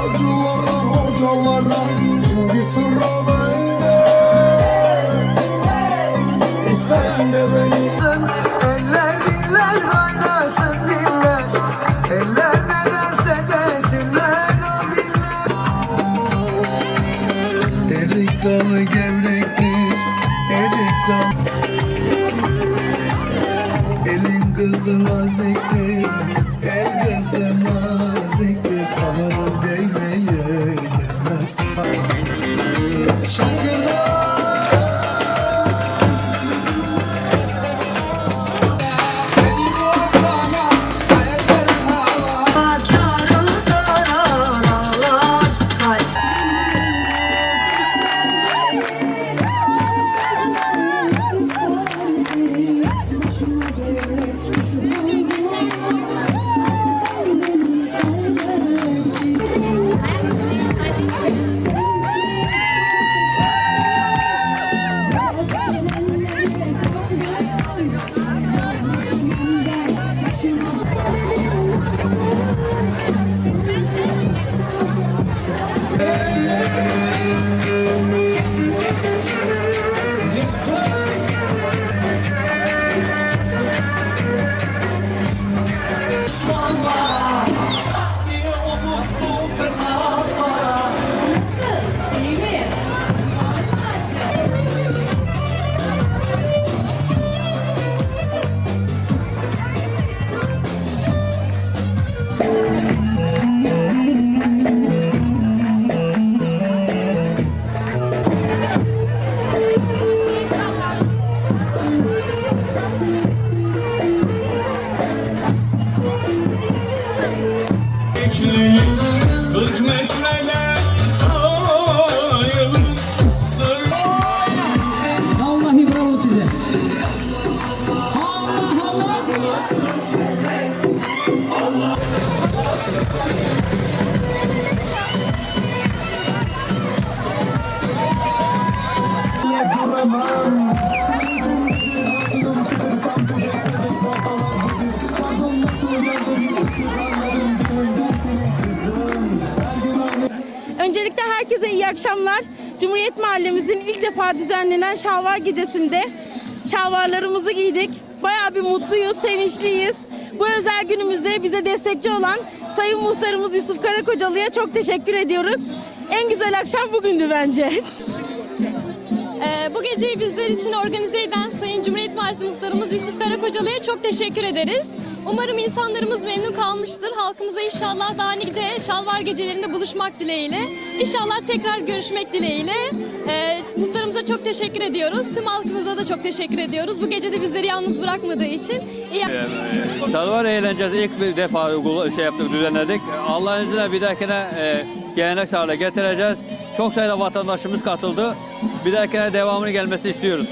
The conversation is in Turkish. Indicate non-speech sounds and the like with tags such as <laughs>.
Hacılara hocalara Şimdi sıra bende. E sen de beni Eller diller kaynasın diller Eller ne derse desinler diller Erik dalı gevrektir Erik dalı Elin kızı naziktir Yeah. <laughs> Öncelikle herkese iyi akşamlar. Cumhuriyet Mahallemizin ilk defa düzenlenen şalvar gecesinde şalvarlarımızı giydik. Bayağı bir mutluyuz, sevinçliyiz. Bu özel günümüzde bize destekçi olan Sayın Muhtarımız Yusuf Karakocalı'ya çok teşekkür ediyoruz. En güzel akşam bugündü bence. Ee, bu geceyi bizler için organize eden Sayın Cumhuriyet Mahallesi Muhtarımız Yusuf Karakocalı'ya çok teşekkür ederiz. Umarım insanlarımız memnun kalmıştır. Halkımıza inşallah daha nice şalvar gecelerinde buluşmak dileğiyle. İnşallah tekrar görüşmek dileğiyle. Ee, muhtarımıza çok teşekkür ediyoruz. Tüm halkımıza da çok teşekkür ediyoruz. Bu gece de bizleri yalnız bırakmadığı için. İyi Şalvar eğlencesi ilk bir defa şey yaptık, düzenledik. Allah'ın izniyle bir dahakine e, gelenek hale getireceğiz. Çok sayıda vatandaşımız katıldı. Bir dahakine devamını gelmesi istiyoruz.